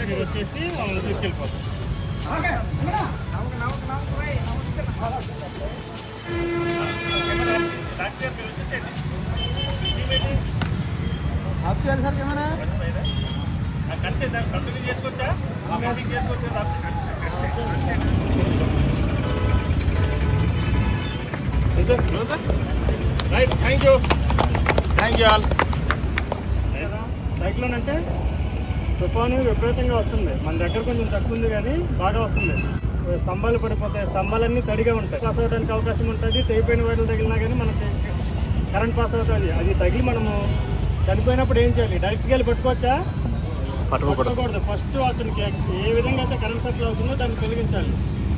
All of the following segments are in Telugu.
మీరు వచ్చేసి వాళ్ళని తీసుకెళ్ళిపోతారు. డాక్టర్ మీరు వచ్చేసేయండి ఆఫ్ చేయాలి సార్ కెమెరా? కట్ చేద్దాం కంటిన్యూ చేసుకోవచ్చా చేసుకోవచ్చా right thank you thank you all cyclone అంటే తుఫాను విపరీతంగా వస్తుంది. మన దగ్గర కొంచెం తక్కువ ఉంది కానీ బాగా వస్తుంది. స్తంభాలు పడిపోతాయి. స్తంభాలన్నీ తడిగా ఉంటాయి. పాస్ అవడానికి అవకాశం ఉంటుంది. తెగిపోయిన వాటిలో తగిలినా కానీ మనకి కరెంట్ పాస్ అవుతుంది. అది తగిలి మనము చనిపోయినప్పుడు ఏం చేయాలి? డైరెక్ట్గా వెళ్ళి పట్టుకోవచ్చా? పట్టుకోకూడదు. ఫస్ట్ అతనికి ఏ విధంగా అయితే కరెంట్ సప్లై అవుతుందో దాన్ని తొలగించాలి.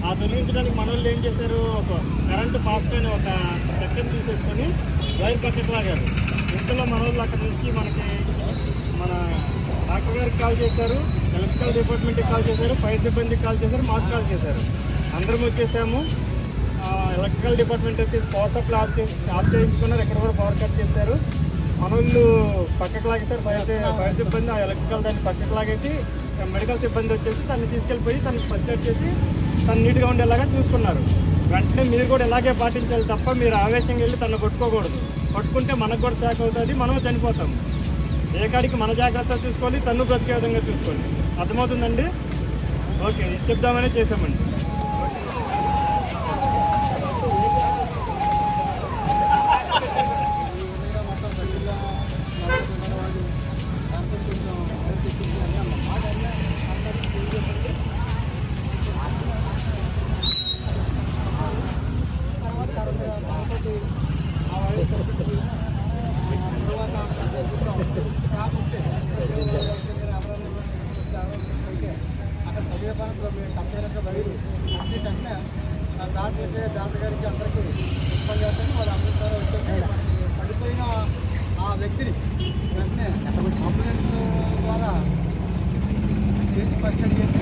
ఆ తొలగించడానికి మన వాళ్ళు ఏం చేశారు? ఒక కరెంట్ పాస్ పైన ఒక సెక్షన్ తీసేసుకొని వైర్ పక్కకు లాగారు. ఇంతలో మన వాళ్ళు అక్కడ నుంచి మనకి మన డాక్టర్ గారికి కాల్ చేశారు ఎలక్ట్రికల్ డిపార్ట్మెంట్కి కాల్ చేశారు ఫైర్ సిబ్బందికి కాల్ చేశారు మాకు కాల్ చేశారు. అందరం వచ్చేసాము. ఎలక్ట్రికల్ డిపార్ట్మెంట్ వచ్చేసి పవర్ సప్లై ఆఫ్ చేసి ఆఫ్ చేయించుకున్నారు. ఎక్కడ కూడా పవర్ కట్ చేశారు. మన వాళ్ళు పక్కకు లాగేశారు ఫైర్ ఫైర్ సిబ్బంది ఆ ఎలక్ట్రికల్ దాన్ని పక్కకు లాగేసి మెడికల్ సిబ్బంది వచ్చేసి తను తీసుకెళ్ళిపోయి తనకి పర్చేట్ చేసి తను నీట్గా ఉండేలాగా చూసుకున్నారు. వెంటనే మీరు కూడా ఇలాగే పాటించాలి తప్ప మీరు ఆవేశంగా వెళ్ళి తను కొట్టుకోకూడదు. కొట్టుకుంటే మనకు కూడా శాఖ అవుతుంది మనము చనిపోతాం ఏ కాడికి మన జాగ్రత్త చూసుకోవాలి తను బ్రతికే విధంగా చూసుకోవాలి అర్థమవుతుందండి ఓకే చెప్దామనే చేసామండి అక్కడ సమీపానికి కట్టేరంగా వైరు కట్ చేసి అంటే డాక్టర్ డాక్టర్ గారికి అందరికీ ఇబ్బంది చేస్తాను వాళ్ళు అందరూ పడిపోయిన ఆ వ్యక్తిని వెంటనే అంబులెన్స్ ద్వారా చేసి ఫస్ట్ ఎయిడ్ చేసి